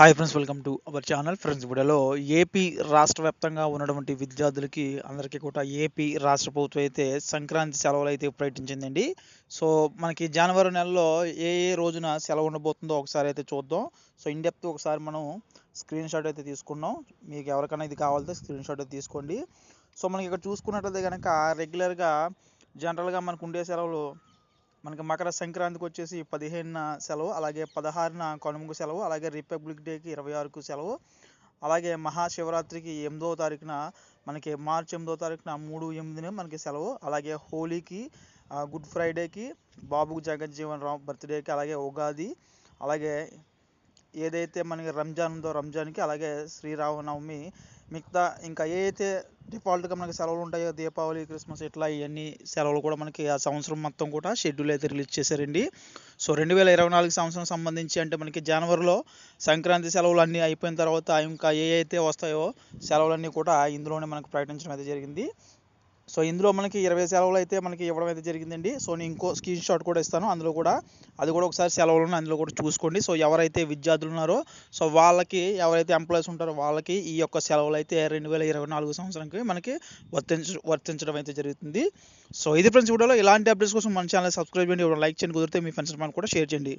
Hi friends welcome to our channel friends వీడియోలో AP రాష్ట్ర వ్యాప్తంగా ఉన్నటువంటి విద్యార్థులకి అందరికీ కూడా ఏపీ రాష్ట్ర ప్రభుత్వం అయితే సంక్రాంతి సెలవులు అయితే ప్రకటించిందండి. సో మనకి జనవరి నెలలో ఏ ఏ రోజున సెలవు ఉండబోతుందో ఒకసారి అయితే చూద్దాం. సో ఇండెప్త్ ఒకసారి మనం స్క్రీన్ షాట్ అయితే తీసుకున్నాం మీకు ఎవరికైనా ఇది కావాలంటే స్క్రీన్ షాట్ అయితే తీసుకోండి. సో మనకి ఇక్కడ చూసుకున్నట్లయితే కనుక రెగ్యులర్గా జనరల్గా మనకు ఉండే సెలవులు మనకి మకర సంక్రాంతికి వచ్చేసి పదిహేనున సెలవు అలాగే పదహారున కనుమకు సెలవు అలాగే రిపబ్లిక్ డేకి ఇరవై ఆరుకు సెలవు అలాగే మహాశివరాత్రికి ఎనిమిదవ తారీఖున మనకి మార్చి ఎనిమిదవ తారీఖున మూడు ఎనిమిదిన మనకి సెలవు అలాగే హోలీకి గుడ్ ఫ్రైడేకి బాబు జగజ్జీవన్ రామ్ బర్త్డేకి అలాగే ఉగాది అలాగే ఏదైతే మనకి రంజాన్ ఉందో రంజాన్కి అలాగే శ్రీరామనవమి మిగతా ఇంకా ఏ అయితే డిఫాల్ట్గా మనకి సెలవులు ఉంటాయి దీపావళి క్రిస్మస్ ఇట్లా ఇవన్నీ సెలవులు కూడా మనకి ఆ సంవత్సరం మొత్తం కూడా షెడ్యూల్ అయితే రిలీజ్ చేశారండి. సో రెండు వేల ఇరవై నాలుగు సంవత్సరం సంబంధించి అంటే మనకి జనవరిలో సంక్రాంతి సెలవులు అన్నీ అయిపోయిన తర్వాత ఇంకా ఏ అయితే వస్తాయో సెలవులన్నీ కూడా ఇందులోనే మనకు ప్రకటించడం అయితే జరిగింది. సో ఇందులో మనకి ఇరవై సెలవులు అయితే మనకి ఇవ్వడం అయితే జరిగిందండి. సో నేను ఇంకో స్క్రీన్ షాట్ కూడా ఇస్తాను. అందులో కూడా అది కూడా ఒకసారి సెలవులు ఉన్నాయి అందులో కూడా చూసుకోండి. సో ఎవరైతే విద్యార్థులు ఉన్నారో సో వాళ్ళకి ఎవరైతే ఎంప్లాయీస్ ఉంటారో వాళ్ళకి ఈ యొక్క సెలవులు అయితే రెండు వేల ఇరవై నాలుగు సంవత్సరానికి మనకి వర్తించ వర్తించడం అయితే జరుగుతుంది. సో ఇది ఫ్రెండ్స్ వీడియోలో. ఇలాంటి అప్డేట్స్ కోసం మన ఛానల్ సబ్స్క్రైబ్ చేయండి. లైక్ చేయండి. కుదిరితే మీ ఫ్రెండ్స్ మనం కూడా షేర్ చేయండి.